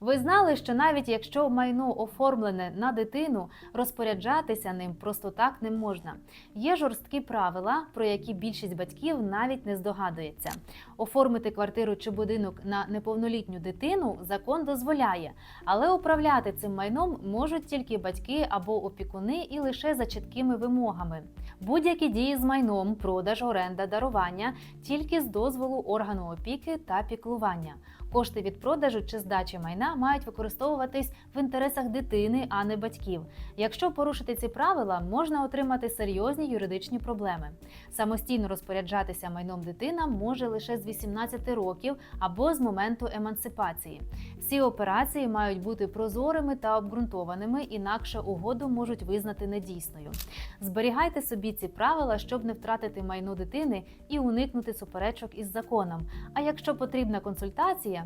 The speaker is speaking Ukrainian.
Ви знали, що навіть якщо майно оформлене на дитину, розпоряджатися ним просто так не можна. Є жорсткі правила, про які більшість батьків навіть не здогадується. Оформити квартиру чи будинок на неповнолітню дитину закон дозволяє, але управляти цим майном можуть тільки батьки або опікуни і лише за чіткими вимогами. Будь-які дії з майном, продаж, оренда, дарування тільки з дозволу органу опіки та піклування. Кошти від продажу чи здачі майна мають використовуватись в інтересах дитини, а не батьків. Якщо порушити ці правила, можна отримати серйозні юридичні проблеми. Самостійно розпоряджатися майном дитина може лише з 18 років або з моменту емансипації. Всі операції мають бути прозорими та обґрунтованими, інакше угоду можуть визнати недійсною. Зберігайте собі ці правила, щоб не втратити майно дитини і уникнути суперечок із законом. А якщо потрібна консультація,